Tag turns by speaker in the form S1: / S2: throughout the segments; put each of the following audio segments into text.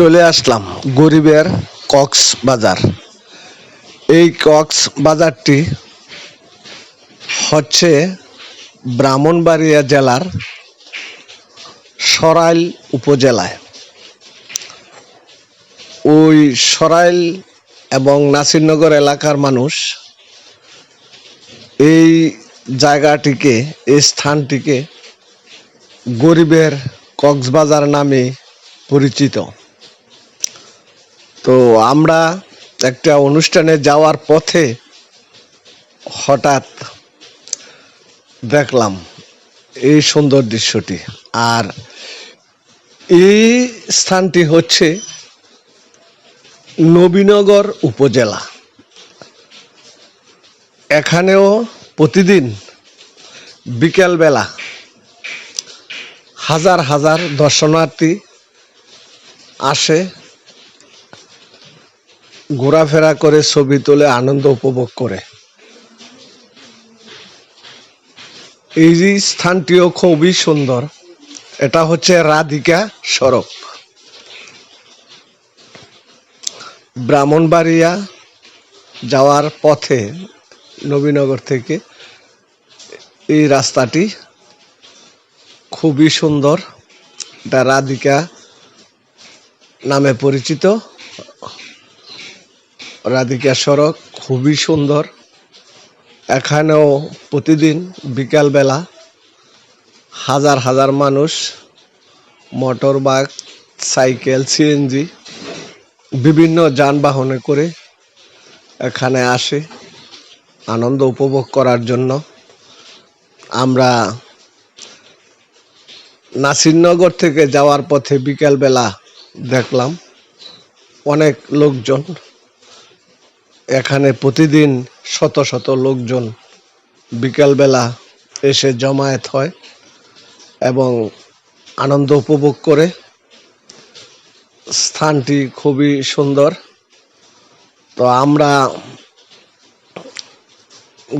S1: চলে আসলাম গরিবের কক্স বাজার এই কক্স বাজারটি হচ্ছে ব্রাহ্মণবাড়িয়া জেলার সরাইল উপজেলায়। ওই সরাইল এবং নাসিরনগর এলাকার মানুষ এই জায়গাটিকে, এই স্থানটিকে গরিবের কক্সবাজার নামে পরিচিত। তো আমরা একটা অনুষ্ঠানে যাওয়ার পথে হঠাৎ দেখলাম এই সুন্দর দৃশ্যটি। আর এই স্থানটি হচ্ছে নবীনগর উপজেলা। এখানেও প্রতিদিন বিকেলবেলা হাজার হাজার দর্শনার্থী আসে। ঘোরাফেরা করে ছবি তোলে, আনন্দ উপভোগ করে। এই স্থানটিও খুবই সুন্দর। এটা হচ্ছে রাধিকা সড়ক। ব্রাহ্মণবাড়িয়া যাওয়ার পথে নবীনগর থেকে এই রাস্তাটি খুবই সুন্দর। এটা রাধিকা নামে পরিচিত। রাধিকা সড়ক খুবই সুন্দর। এখানেও প্রতিদিন বিকালবেলা হাজার হাজার মানুষ মোটর, বাইক, সাইকেল সিএনজি বিভিন্ন যানবাহনে করে এখানে আসে। আনন্দ উপভোগ করার জন্য আমরা নাসিরনগর থেকে যাওয়ার পথে বিকেলবেলা দেখলাম অনেক লোকজন। এখানে প্রতিদিন শত শত লোকজন বিকালবেলা এসে জমায়েত হয় এবং আনন্দ উপভোগ করে। স্থানটি খুবই সুন্দর। তো আমরা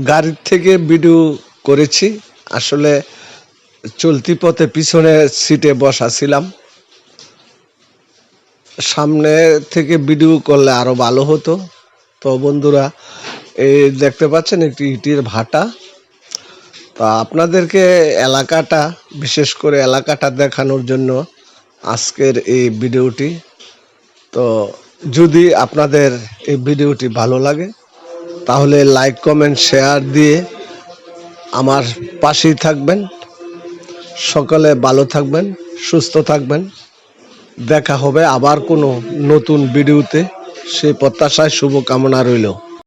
S1: গাড়ির থেকে ভিডিও করেছি। আসলে চলতি পথে পিছনে সিটে বসা ছিলাম। সামনে থেকে ভিডিও করলে আরও ভালো হতো। তো বন্ধুরা, এই দেখতে পাচ্ছেন একটি ইটির ভাটা। তো আপনাদেরকে এলাকাটা, বিশেষ করে এলাকাটা দেখানোর জন্য আজকের এই ভিডিওটি। তো যদি আপনাদের এই ভিডিওটি ভালো লাগে, তাহলে লাইক, কমেন্ট, শেয়ার দিয়ে আমার পাশেই থাকবেন। সকলে ভালো থাকবেন, সুস্থ থাকবেন। দেখা হবে আবার কোনো নতুন ভিডিওতে। সেই প্রত্যাশায় শুভকামনা রইল।